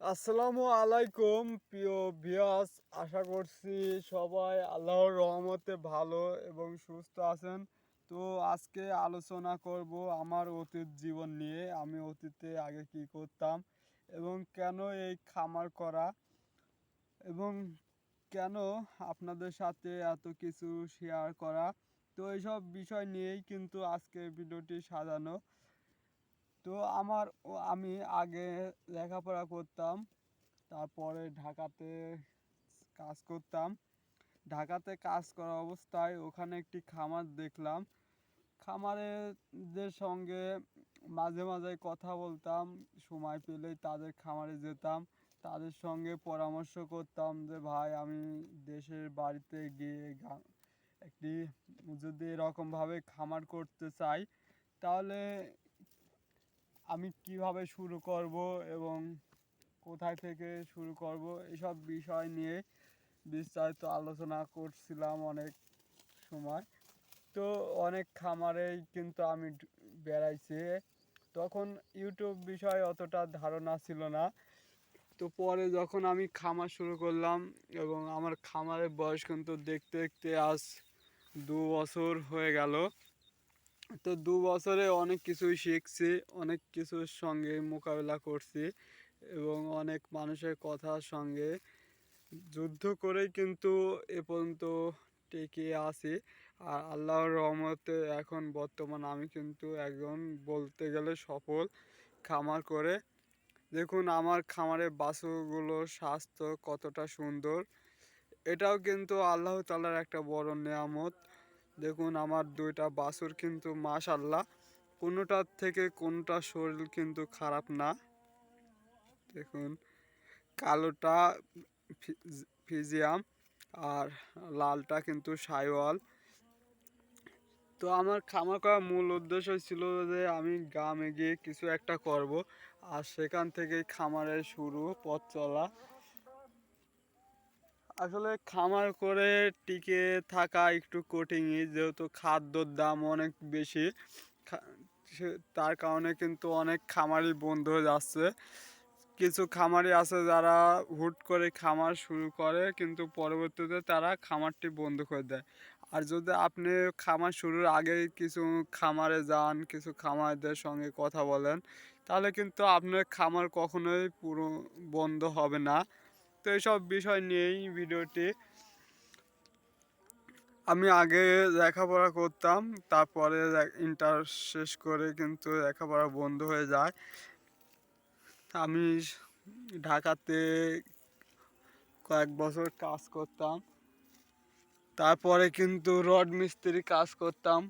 আসসালামু আলাইকুম, প্রিয় ভিয়াস আশা করছি সবাই আল্লাহর রহমতে ভালো এবং সুস্থ আছেন। তো আজকে আলোচনা করব আমার অতীত জীবন নিয়ে। আমি অতীতে আগে কি করতাম এবং কেন এই খামার করা এবং কেন আপনাদের সাথে এত কিছু শেয়ার করা। তো এইসব বিষয় নিয়েই কিন্তু আজকে ভিডিওটি সাজানো। তো আমার আমি আগে লেখাপড়া করতাম, তারপরে ঢাকাতে কাজ করতাম। ঢাকাতে কাজ করা অবস্থায় ওখানে একটি খামার দেখলাম। খামারেদের সঙ্গে মাঝে মাঝে কথা বলতাম, সময় পেলেই তাদের খামারে যেতাম। তাদের সঙ্গে পরামর্শ করতাম যে, ভাই, আমি দেশের বাড়িতে গিয়ে একটি, যদি এরকমভাবে খামার করতে চাই, তাহলে আমি কীভাবে শুরু করব এবং কোথায় থেকে শুরু করব, এসব বিষয় নিয়ে বিস্তারিত আলোচনা করছিলাম অনেক সময়। তো অনেক খামারেই কিন্তু আমি বেড়াইছি। তখন ইউটিউব বিষয়ে অতটা ধারণা ছিল না। তো পরে যখন আমি খামার শুরু করলাম এবং আমার খামারের বয়স কিন্তু দেখতে দেখতে আজ দু বছর হয়ে গেল। তো দু বছরে অনেক কিছুই শিখছি, অনেক কিছুর সঙ্গে মোকাবেলা করছি এবং অনেক মানুষের কথার সঙ্গে যুদ্ধ করেই কিন্তু এ পর্যন্ত টিকে আছি আর আল্লাহর রহমতে এখন বর্তমান আমি কিন্তু একজন বলতে গেলে সফল খামার করে। দেখুন, আমার খামারের বাছুরগুলোর স্বাস্থ্য কতটা সুন্দর, এটাও কিন্তু আল্লাহ তালার একটা বড় নেয়ামত। দেখুন, আমার দুইটা বাছুর কিন্তু মাশাল্লাহ কোনোটার থেকে কোনোটা শরীর কিন্তু খারাপ না। দেখুন, কালোটা ফিজিয়াম আর লালটা কিন্তু সাইওয়াল। তো আমার খামার করার মূল উদ্দেশ্য ছিল যে আমি গ্রামে গিয়ে কিছু একটা করব আর সেখান থেকেই খামারের শুরু, পথ চলা। আসলে খামার করে টিকে থাকা একটু কঠিনই, যেহেতু খাদ্যর দাম অনেক বেশি। তার কারণে কিন্তু অনেক খামারই বন্ধ হয়ে যাচ্ছে। কিছু খামারি আছে যারা হুট করে খামার শুরু করে, কিন্তু পরবর্তীতে তারা খামারটি বন্ধ করে দেয়। আর যদি আপনি খামার শুরুর আগেই কিছু খামারে যান, কিছু খামারদের সঙ্গে কথা বলেন, তাহলে কিন্তু আপনার খামার কখনোই পুরো বন্ধ হবে না। তো এইসব বিষয় নিয়েই ভিডিওটি। আমি আগে লেখাপড়া করতাম, তারপরে ইন্টার শেষ করে কিন্তু লেখাপড়া বন্ধ হয়ে যায়। আমি ঢাকাতে কয়েক বছর কাজ করতাম। তারপরে কিন্তু রড মিস্ত্রি কাজ করতাম।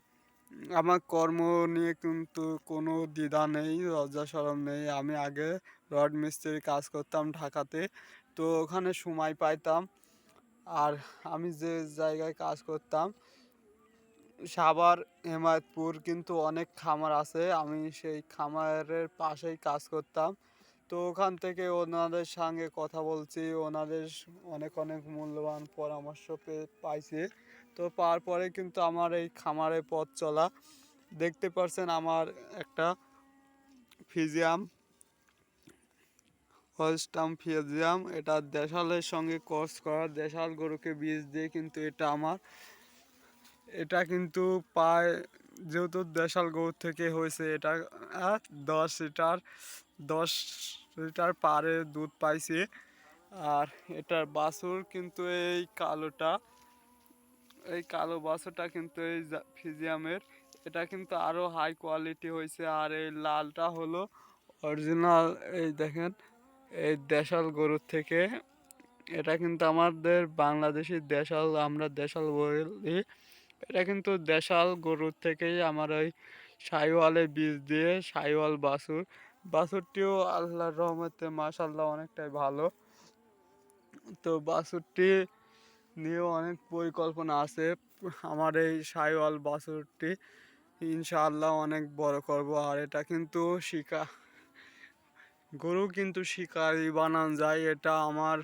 আমার কর্ম নিয়ে কিন্তু কোনো দ্বিধা নেই, লজ্জা সরম নেই। আমি আগে রড মিস্ত্রি কাজ করতাম ঢাকাতে। তো ওখানে সময় পাইতাম। আর আমি যে জায়গায় কাজ করতাম, সাভার, হেমায়তপুর কিন্তু অনেক খামার আছে। আমি সেই খামারের পাশেই কাজ করতাম। তো ওখান থেকে ওনাদের সঙ্গে কথা বলছি, ওনাদের অনেক অনেক মূল্যবান পরামর্শ পাইছি। তো পাওয়ার পরে কিন্তু আমার এই খামারে পথ চলা, দেখতে পারছেন আমার একটা ফিজিয়াম হলস্টাম ফিজিয়াম এটা দেশালের সঙ্গে কোর্স করা। দেশাল গরুকে বীজ দিয়ে কিন্তু এটা আমার। এটা কিন্তু পায় যেহেতু দেশাল গরু থেকে হয়েছে, এটা দশ লিটার দশ লিটার পারে দুধ পাইছে। আর এটার বাছুর কিন্তু এই কালোটা, এই কালো বাছুরটা কিন্তু এই ফিজিয়ামের। এটা কিন্তু আরও হাই কোয়ালিটি হয়েছে। আর এই লালটা হলো অরিজিনাল এই দেখেন এই দেশাল গরুর থেকে, এটা কিন্তু আমাদের বাংলাদেশি দেশাল, আমরা দেশাল বলি। এটা কিন্তু দেশাল গরুর থেকেই আমার ওই সাইওয়ালের বীজ দিয়ে সাইওয়াল বাছুর। বাছুরটিও আল্লাহর রহমতে মাশাল্লাহ অনেকটাই ভালো। তো বাছুরটি নিয়েও অনেক পরিকল্পনা আছে। আমার এই সাইওয়াল বাছুরটি ইনশাআল্লাহ অনেক বড় করব। আর এটা কিন্তু শিকা গরু কিন্তু শিকারি বানান যায়, এটা আমার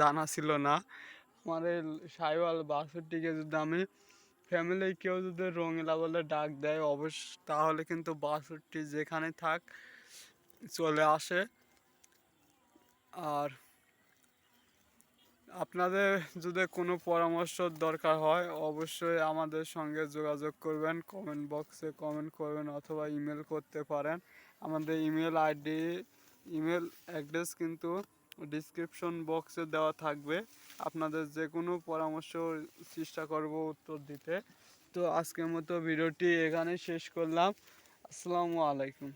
জানা ছিল না। আমার এই সাইওয়াল বাছুরটিকে যদি আমি ফ্যামিলি কেউ যদি রঙিলা বলে ডাক দেয়, অবশ্য তাহলে কিন্তু বাছুরটি যেখানে থাক চলে আসে। আর আপনাদের যদি কোনো পরামর্শ দরকার হয়, অবশ্যই আমাদের সঙ্গে যোগাযোগ করবেন কমেন্ট বক্সে কমেন্ট করবেন অথবা ইমেল করতে পারেন। আমাদের ইমেল আইডি ইমেল অ্যাড্রেস কিন্তু ডিসক্রিপশন বক্সে দেওয়া থাকবে। আপনাদের যে কোনো পরামর্শ চেষ্টা করব উত্তর দিতে। তো আজকের মতো ভিডিওটি এখানে শেষ করলাম। আসসালামু আলাইকুম।